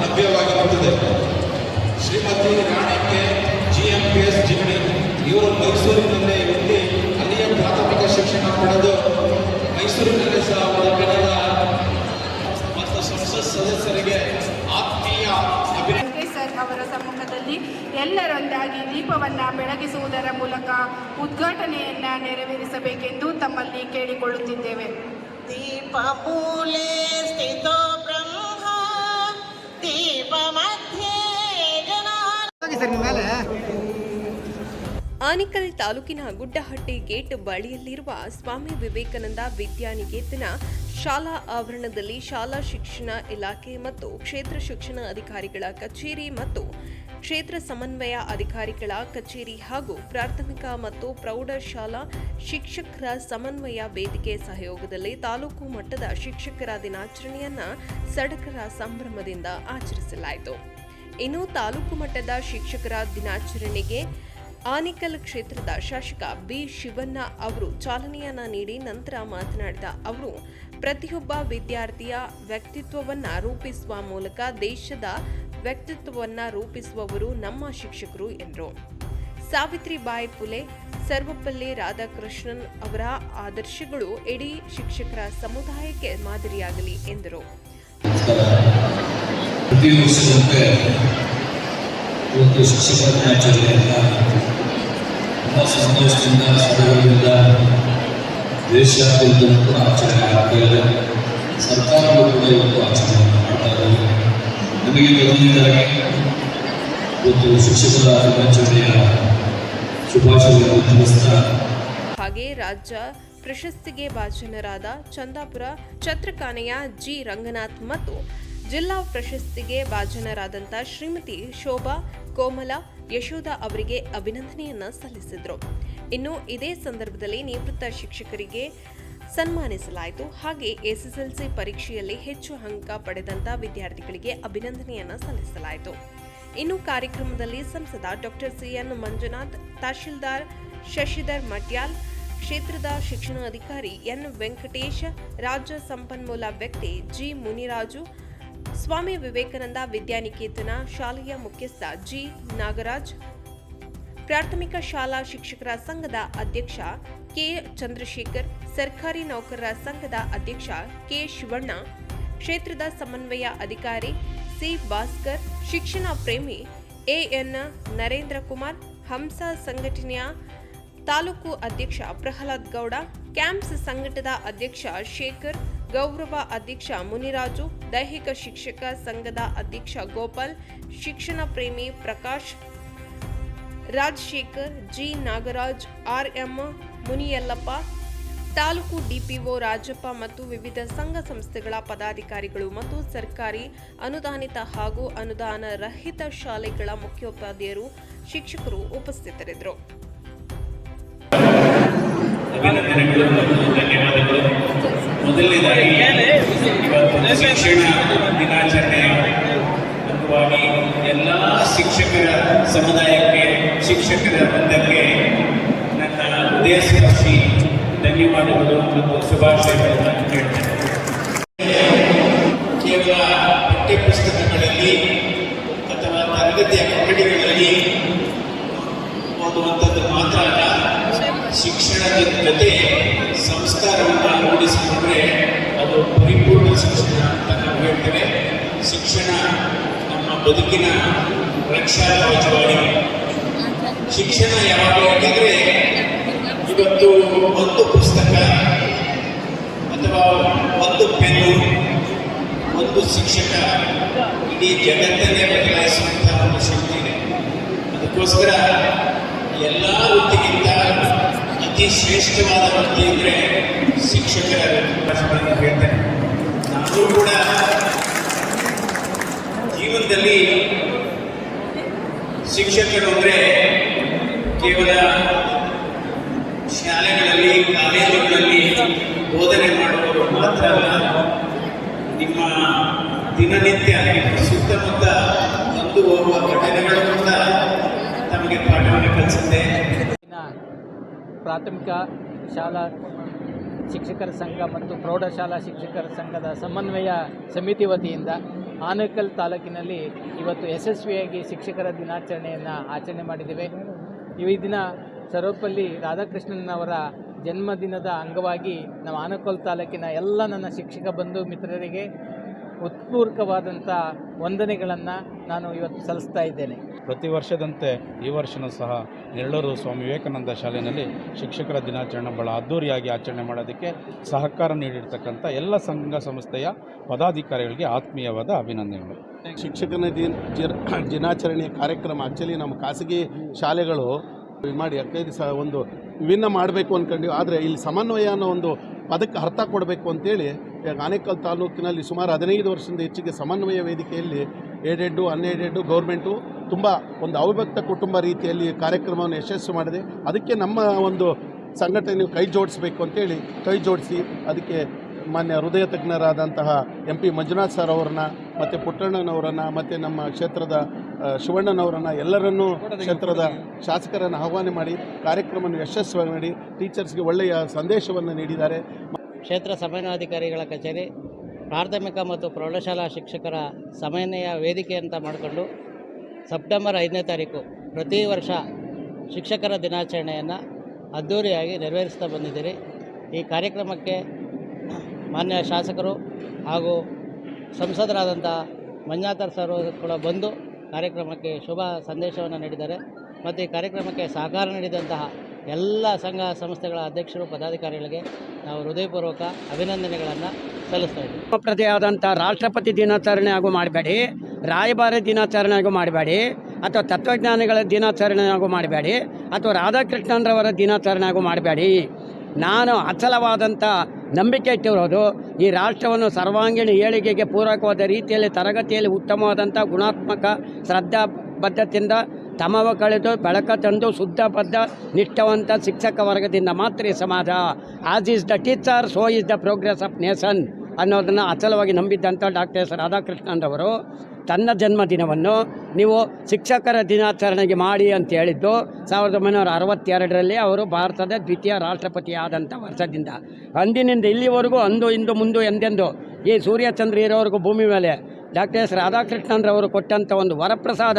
ಲಭ್ಯವಾಗಿ Shrimati ರಾಣಿಕೆ G M P S ಇವರು ಮೈಸೂರಿನಲ್ಲೇ ಇಲ್ಲಿ ಅಲ್ಲಿಯ ಪ್ರಾಥಮಿಕ ಶಿಕ್ಷಣ ಪಡೆದು ಮೈಸೂರು ಸಹ ಅವರ ಕನ್ನಡ ಮತ್ತು ಸಂಸತ್ ಸದಸ್ಯರಿಗೆ ಆತ್ಮೀಯ ಸರ್ ಅವರ ಸಮ್ಮುಖದಲ್ಲಿ ಎಲ್ಲರೊಂದಾಗಿ ದೀಪವನ್ನ ಬೆಳಗಿಸುವುದರ ಮೂಲಕ ಉದ್ಘಾಟನೆಯನ್ನ ನೆರವೇರಿಸಬೇಕೆಂದು ತಮ್ಮಲ್ಲಿ ಕೇಳಿಕೊಳ್ಳುತ್ತಿದ್ದೇವೆ. ದೀಪ ಆನಿಕಲ್ ತಾಲೂಕಿನ ಗುಡ್ಡಹಟ್ಟಿ ಗೇಟ್ ಬಳಿಯಲ್ಲಿರುವ ಸ್ವಾಮಿ ವಿವೇಕಾನಂದ ವಿದ್ಯಾನಿಕೇತನ ಶಾಲಾ ಆವರಣದಲ್ಲಿ ಶಾಲಾ ಶಿಕ್ಷಣ ಇಲಾಖೆ ಮತ್ತು ಕ್ಷೇತ್ರ ಶಿಕ್ಷಣ ಅಧಿಕಾರಿಗಳ ಕಚೇರಿ ಮತ್ತು ಕ್ಷೇತ್ರ ಸಮನ್ವಯ ಅಧಿಕಾರಿಗಳ ಕಚೇರಿ ಹಾಗೂ ಪ್ರಾಥಮಿಕ ಮತ್ತು ಪ್ರೌಢಶಾಲಾ ಶಿಕ್ಷಕರ ಸಮನ್ವಯ ವೇದಿಕೆ ಸಹಯೋಗದಲ್ಲಿ ತಾಲೂಕು ಮಟ್ಟದ ಶಿಕ್ಷಕರ ದಿನಾಚರಣೆಯನ್ನು ಸಡಗರ ಸಂಭ್ರಮದಿಂದ ಆಚರಿಸಲಾಯಿತು. ಇನ್ನು ತಾಲೂಕು ಮಟ್ಟದ ಶಿಕ್ಷಕರ ದಿನಾಚರಣೆಗೆ ಆನಿಕಲ್ ಕ್ಷೇತ್ರದ ಶಾಸಕ ಬಿ ಶಿವಣ್ಣ ಅವರು ಚಾಲನೆಯನ್ನ ನೀಡಿ ನಂತರ ಮಾತನಾಡಿದ ಅವರು, ಪ್ರತಿಯೊಬ್ಬ ವಿದ್ಯಾರ್ಥಿಯ ವ್ಯಕ್ತಿತ್ವವನ್ನು ರೂಪಿಸುವ ಮೂಲಕ ದೇಶದ ವ್ಯಕ್ತಿತ್ವವನ್ನು ರೂಪಿಸುವವರು ನಮ್ಮ ಶಿಕ್ಷಕರು ಎಂದರು. ಸಾವಿತ್ರಿ ಬಾಯಿ ಪುಲೆ ಸರ್ವಪಲ್ಲಿ ರಾಧಾಕೃಷ್ಣನ್ ಅವರ ಆದರ್ಶಗಳು ಇಡೀ ಶಿಕ್ಷಕರ ಸಮುದಾಯಕ್ಕೆ ಮಾದರಿಯಾಗಲಿ ಎಂದರು. ಪ್ರತಿ ವರ್ಷದಂತೆ ಇವತ್ತು ಶಿಕ್ಷಕರ ದಿನಾಚರಣೆಯನ್ನು ತುಂಬ ಸಂತೋಷದಿಂದ ಸಡಗರದಿಂದ ದೇಶಾದ್ಯಂತ ಕೂಡ ಆಚರಣೆ ಆಗ್ತಾ ಇದೆ. ಸರ್ಕಾರಗಳು ಕೂಡ ಇವತ್ತು ಆಚರಣೆಯನ್ನು ಮಾಡ್ತಾ ಇದ್ದಾರೆ ನಮಗೆ ಮೊದಲನೇದಾಗಿ ಇವತ್ತು ಹಾಗೆ ರಾಜ್ಯ ಪ್ರಶಸ್ತಿಗೆ ಭಾಜನರಾದ ಚಂದಾಪುರ ಛತ್ರಕಾನೆಯ ಜಿ ರಂಗನಾಥ್ ಮತ್ತು ಜಿಲ್ಲಾ ಪ್ರಶಸ್ತಿಗೆ ಭಾಜನರಾದಂಥ ಶ್ರೀಮತಿ ಶೋಭಾ ಕೋಮಲ ಯಶೋಧ ಅವರಿಗೆ ಅಭಿನಂದನೆಯನ್ನ ಸಲ್ಲಿಸಿದರು. ಇನ್ನು ಇದೇ ಸಂದರ್ಭದಲ್ಲಿ ನಿವೃತ್ತ ಶಿಕ್ಷಕರಿಗೆ ಸನ್ಮಾನಿಸಲಾಯಿತು. ಹಾಗೆ ಎಸ್ಎಸ್ಎಲ್ಸಿ ಪರೀಕ್ಷೆಯಲ್ಲಿ ಹೆಚ್ಚು ಅಂಕ ಪಡೆದಂತ ವಿದ್ಯಾರ್ಥಿಗಳಿಗೆ ಅಭಿನಂದನೆಯನ್ನು ಸಲ್ಲಿಸಲಾಯಿತು. ಇನ್ನು ಕಾರ್ಯಕ್ರಮದಲ್ಲಿ ಸಂಸದ ಡಾಕ್ಟರ್ ಸಿಎನ್ ಮಂಜುನಾಥ್, ತಹಶೀಲ್ದಾರ್ ಶಶಿಧರ್ ಮಟ್ಯಾಲ್, ಕ್ಷೇತ್ರದ ಶಿಕ್ಷಣಾಧಿಕಾರಿ ಎನ್. ವೆಂಕಟೇಶ್, ರಾಜ್ಯ ಸಂಪನ್ಮೂಲ ವ್ಯಕ್ತಿ ಜಿ. ಮುನಿರಾಜು ಸ್ವಾಮಿ ವಿವೇಕಾನಂದ ವಿದ್ಯಾನಿಕೇತನ ಶಾಲೆಯ ಮುಖ್ಯಸ್ಥ ಜಿ ನಾಗರಾಜ್, ಪ್ರಾಥಮಿಕ ಶಾಲಾ ಶಿಕ್ಷಕರ ಸಂಘದ ಅಧ್ಯಕ್ಷ ಕೆ ಚಂದ್ರಶೇಖರ್, ಸರ್ಕಾರಿ ನೌಕರರ ಸಂಘದ ಅಧ್ಯಕ್ಷ ಕೆ ಶಿವಣ್ಣ, ಕ್ಷೇತ್ರದ ಸಮನ್ವಯ ಅಧಿಕಾರಿ ಸಿ ಭಾಸ್ಕರ್, ಶಿಕ್ಷಣ ಪ್ರೇಮಿ ಎಎನ್ ನರೇಂದ್ರ ಕುಮಾರ್ ಹಂಸ ಸಂಘಟನೆಯ ತಾಲೂಕು ಅಧ್ಯಕ್ಷ ಪ್ರಹ್ಲಾದ್ ಗೌಡ, ಕ್ಯಾಂಪ್ಸ್ ಸಂಘಟದ ಅಧ್ಯಕ್ಷ ಶೇಖರ್ ಗೌರವ ಅಧ್ಯಕ್ಷ ಮುನಿರಾಜು, ದೈಹಿಕ ಶಿಕ್ಷಕ ಸಂಘದ ಅಧ್ಯಕ್ಷ ಗೋಪಾಲ್, ಶಿಕ್ಷಣ ಪ್ರೇಮಿ Prakash, Rajashekar, G. Nagaraj RM Muniyallappa, taluk DPO Rajappa ಮತ್ತು ವಿವಿಧ ಸಂಘ ಸಂಸ್ಥೆಗಳ ಪದಾಧಿಕಾರಿಗಳು ಮತ್ತು ಸರ್ಕಾರಿ ಅನುದಾನಿತ ಹಾಗೂ ಅನುದಾನ ರಹಿತ ಶಾಲೆಗಳ ಮುಖ್ಯೋಪಾಧ್ಯಾಯರು, ಶಿಕ್ಷಕರು ಉಪಸ್ಥಿತರಿದ್ದರು. ಮೊದಲನೇದಾಗಿ ಇವತ್ತು ಶಿಕ್ಷಣ ದಿನಾಚರಣೆಯ ಅಂಗವಾಗಿ ಎಲ್ಲ ಶಿಕ್ಷಕರ ಸಮುದಾಯಕ್ಕೆ, ಶಿಕ್ಷಕರ ವೃಂದಕ್ಕೆ ನನ್ನ ಹೃದಯಸ್ಪರ್ಶಿ ಧನ್ಯವಾದಗಳು ಮತ್ತು ಶುಭಾಶಯಗಳನ್ನು ಹೇಳ್ತೇನೆ ಕೇವಲ ಪಠ್ಯಪುಸ್ತಕಗಳಲ್ಲಿ ಅಥವಾ ತರಗತಿಯ ಕೊಠಡಿಗಳಲ್ಲಿ ಓದುವಂಥದ್ದು ಮಾತ್ರ ಶಿಕ್ಷಣದ ಜೊತೆ ಸಂಸ್ಕಾರವನ್ನು ರೂಢಿಸಿಕೊಂಡ್ರೆ ಅದು ಪರಿಪೂರ್ಣ ಶಿಕ್ಷಣ ಅಂತ ನಾವು ಹೇಳ್ತೇವೆ ಶಿಕ್ಷಣ ನಮ್ಮ ಬದುಕಿನ ರಕ್ಷಾ ಕವಚವಾಗಿದೆ ಶಿಕ್ಷಣ ಯಾವಾಗ ಯಾಕೆಂದ್ರೆ ಇವತ್ತು ಒಂದು ಪುಸ್ತಕ ಅಥವಾ ಒಂದು ಪೆನ್ನು, ಒಂದು ಶಿಕ್ಷಕ ಇಡೀ ಜಗತ್ತನ್ನೇ ಬದಲಾಯಿಸುವಂತಹ ಒಂದು ಶಕ್ತಿ ಇದೆ. ಅದಕ್ಕೋಸ್ಕರ ಎಲ್ಲ ವೃತ್ತಿಗಿಂತ ಅತಿ ಶ್ರೇಷ್ಠವಾದ ವೃತ್ತಿ ಅಂದರೆ ಶಿಕ್ಷಕರ ಹೇಳ್ತೇನೆ. ನಾನು ಕೂಡ ಜೀವನದಲ್ಲಿ ಶಿಕ್ಷಕರು ಅಂದರೆ ಕೇವಲ ಶಾಲೆಗಳಲ್ಲಿ, ಕಾಲೇಜುಗಳಲ್ಲಿ ಬೋಧನೆ ಮಾಡುವವರು ಮಾತ್ರ ಅಲ್ಲ, ನಿಮ್ಮ ದಿನನಿತ್ಯ ಸುತ್ತಮುತ್ತ ಬಂದು ಹೋಗುವ ಘಟನೆಗಳು ಕೂಡ ತಮಗೆ ಪಾಠವನ್ನು ಕಲಿಸುತ್ತೆ. ಪ್ರಾಥಮಿಕ ಶಾಲಾ ಶಿಕ್ಷಕರ ಸಂಘ ಮತ್ತು ಪ್ರೌಢಶಾಲಾ ಶಿಕ್ಷಕರ ಸಂಘದ ಸಮನ್ವಯ ಸಮಿತಿ ವತಿಯಿಂದ ಆನೇಕಲ್ ತಾಲೂಕಿನಲ್ಲಿ ಇವತ್ತು ಯಶಸ್ವಿಯಾಗಿ ಶಿಕ್ಷಕರ ದಿನಾಚರಣೆಯನ್ನು ಆಚರಣೆ ಮಾಡಿದ್ದೇವೆ. ಈ ದಿನ ಸರ್ವಪಲ್ಲಿ ರಾಧಾಕೃಷ್ಣನವರ ಜನ್ಮದಿನದ ಅಂಗವಾಗಿ ನಮ್ಮ ಆನಕೋಲ್ ತಾಲೂಕಿನ ಎಲ್ಲ ನನ್ನ ಶಿಕ್ಷಕ ಬಂಧು ಮಿತ್ರರಿಗೆ ಉತ್ಪೂರ್ವಕವಾದಂಥ ವಂದನೆಗಳನ್ನು ನಾನು ಇವತ್ತು ಸಲ್ಲಿಸ್ತಾ ಇದ್ದೇನೆ. ಪ್ರತಿ ವರ್ಷದಂತೆ ಈ ವರ್ಷವೂ ಸಹ ನೆರಳೂರು ಸ್ವಾಮಿ ವಿವೇಕಾನಂದ ಶಾಲೆಯಲ್ಲಿ ಶಿಕ್ಷಕರ ದಿನಾಚರಣೆ ಬಹಳ ಅದ್ದೂರಿಯಾಗಿ ಆಚರಣೆ ಮಾಡೋದಕ್ಕೆ ಸಹಕಾರ ನೀಡಿರ್ತಕ್ಕಂಥ ಎಲ್ಲ ಸಂಘ ಸಂಸ್ಥೆಯ ಪದಾಧಿಕಾರಿಗಳಿಗೆ ಆತ್ಮೀಯವಾದ ಅಭಿನಂದನೆಗಳು. ಶಿಕ್ಷಕನ ದಿನ ದಿನಾಚರಣೆಯ ದಿನಾಚರಣೆ ಕಾರ್ಯಕ್ರಮ ಆ್ಯಕ್ಚುಲಿ ನಮ್ಮ ಖಾಸಗಿ ಶಾಲೆಗಳು ಮಾಡಿ ಹದಿನೈದು ಸಹ ಒಂದು ವಿಭಿನ್ನ ಮಾಡಬೇಕು ಅಂದ್ಕೊಂಡು ಆದರೆ ಇಲ್ಲಿ ಸಮನ್ವಯ ಅನ್ನೋ ಒಂದು ಪದಕ್ಕೆ ಅರ್ಥ ಕೊಡಬೇಕು ಅಂತೇಳಿ ಆನೇಕಲ್ ತಾಲೂಕಿನಲ್ಲಿ ಸುಮಾರು ಹದಿನೈದು ವರ್ಷದಿಂದ ಹೆಚ್ಚಿಗೆ ಸಮನ್ವಯ ವೇದಿಕೆಯಲ್ಲಿ ಏಡೆಡ್ಡು ಅನ್ಏಡೆಡ್ಡು ಗೌರ್ಮೆಂಟು ತುಂಬ ಒಂದು ಅವಿಭಕ್ತ ಕುಟುಂಬ ರೀತಿಯಲ್ಲಿ ಕಾರ್ಯಕ್ರಮವನ್ನು ಯಶಸ್ಸು ಮಾಡಿದೆ. ಅದಕ್ಕೆ ನಮ್ಮ ಒಂದು ಸಂಘಟನೆ ಕೈ ಜೋಡಿಸ್ಬೇಕು ಅಂತೇಳಿ ಕೈ ಜೋಡಿಸಿ ಅದಕ್ಕೆ ಮಾನ್ಯ ಹೃದಯ ತಜ್ಞರಾದಂತಹ ಎಂ ಪಿ ಮಂಜುನಾಥ್ ಸರ್ ಅವರನ್ನ, ಮತ್ತು ಪುಟ್ಟಣ್ಣನವರನ್ನು ಮತ್ತು ನಮ್ಮ ಕ್ಷೇತ್ರದ ಶಿವಣ್ಣನವರನ್ನು ಎಲ್ಲರನ್ನೂ ಕ್ಷೇತ್ರದ ಶಾಸಕರನ್ನು ಆಹ್ವಾನ ಮಾಡಿ ಕಾರ್ಯಕ್ರಮವನ್ನು ಯಶಸ್ವಿ ಮಾಡಿ, ಟೀಚರ್ಸ್ಗೆ ಒಳ್ಳೆಯ ಸಂದೇಶವನ್ನು ನೀಡಿದ್ದಾರೆ. ಕ್ಷೇತ್ರ ಸಮನ್ವಯಾಧಿಕಾರಿಗಳ ಕಚೇರಿ, ಪ್ರಾಥಮಿಕ ಮತ್ತು ಪ್ರೌಢಶಾಲಾ ಶಿಕ್ಷಕರ ಸಮನ್ವಯ ವೇದಿಕೆ ಅಂತ ಮಾಡಿಕೊಂಡು ಸೆಪ್ಟೆಂಬರ್ ಐದನೇ ತಾರೀಕು ಪ್ರತಿ ವರ್ಷ ಶಿಕ್ಷಕರ ದಿನಾಚರಣೆಯನ್ನು ಅದ್ಧೂರಿಯಾಗಿ ನೆರವೇರಿಸ್ತಾ ಬಂದಿದ್ದೀರಿ. ಈ ಕಾರ್ಯಕ್ರಮಕ್ಕೆ ಮಾನ್ಯ ಶಾಸಕರು ಹಾಗೂ ಸಂಸದರಾದಂಥ ಮಂಜಾತರ್ ಸರ್ ಕೂಡ ಬಂದು ಕಾರ್ಯಕ್ರಮಕ್ಕೆ ಶುಭ ಸಂದೇಶವನ್ನು ನೀಡಿದ್ದಾರೆ. ಮತ್ತು ಈ ಕಾರ್ಯಕ್ರಮಕ್ಕೆ ಸಹಕಾರ ನೀಡಿದಂತಹ ಎಲ್ಲ ಸಂಘ ಸಂಸ್ಥೆಗಳ ಅಧ್ಯಕ್ಷರು, ಪದಾಧಿಕಾರಿಗಳಿಗೆ ನಾವು ಹೃದಯಪೂರ್ವಕ ಅಭಿನಂದನೆಗಳನ್ನು ಸಲ್ಲಿಸ್ತಾ ಇದ್ದೀವಿ. ಪ್ರತಿಯಾದಂಥ ರಾಷ್ಟ್ರಪತಿ ದಿನಾಚರಣೆ ಹಾಗೂ ಮಾಡಬೇಡಿ, ರಾಯಭಾರಿ ದಿನಾಚರಣೆ ಹಾಗೂ ಮಾಡಬೇಡಿ, ಅಥವಾ ತತ್ವಜ್ಞಾನಿಗಳ ದಿನಾಚರಣೆ ಹಾಗೂ ಮಾಡಬೇಡಿ, ಅಥವಾ ರಾಧಾಕೃಷ್ಣನ್ರವರ ದಿನಾಚರಣೆ ಹಾಗೂ ಮಾಡಬೇಡಿ. ನಾನು ಅಚಲವಾದಂಥ ನಂಬಿಕೆ ಇಟ್ಟಿರೋದು, ಈ ರಾಷ್ಟ್ರವನ್ನು ಸರ್ವಾಂಗೀಣ ಏಳಿಗೆಗೆ ಪೂರಕವಾದ ರೀತಿಯಲ್ಲಿ, ತರಗತಿಯಲ್ಲಿ ಉತ್ತಮವಾದಂಥ ಗುಣಾತ್ಮಕ ಶ್ರದ್ಧಾ ಬದ್ಧತೆಯಿಂದ ತಮವ ಕಳೆದು ಬೆಳಕ ತಂದು ಶುದ್ಧಬದ್ಧ ನಿಷ್ಠವಂತ ಶಿಕ್ಷಕ ವರ್ಗದಿಂದ ಮಾತ್ರ ಸಮಾಜ. As is the teacher so is the progress of nation ಅನ್ನೋದನ್ನು ಅಚಲವಾಗಿ ನಂಬಿದ್ದಂಥ ಡಾಕ್ಟರ್ ಎಸ್ ರಾಧಾಕೃಷ್ಣನ್ರವರು ತನ್ನ ಜನ್ಮದಿನವನ್ನು ನೀವು ಶಿಕ್ಷಕರ ದಿನಾಚರಣೆಗೆ ಮಾಡಿ ಅಂತ ಹೇಳಿದ್ದು ಸಾವಿರದ ಒಂಬೈನೂರ ಅರವತ್ತೆರಡರಲ್ಲಿ ಅವರು ಭಾರತದ ದ್ವಿತೀಯ ರಾಷ್ಟ್ರಪತಿ ಆದಂಥ ವರ್ಷದಿಂದ. ಅಂದಿನಿಂದ ಇಲ್ಲಿವರೆಗೂ ಅಂದು, ಇಂದು, ಮುಂದು ಎಂದೆಂದು ಈ ಸೂರ್ಯಚಂದ್ರ ಇರೋವರೆಗೂ ಭೂಮಿ ಮೇಲೆ ಡಾಕ್ಟರ್ ಎಸ್ ರಾಧಾಕೃಷ್ಣನ್ರವರು ಕೊಟ್ಟಂಥ ಒಂದು ವರಪ್ರಸಾದ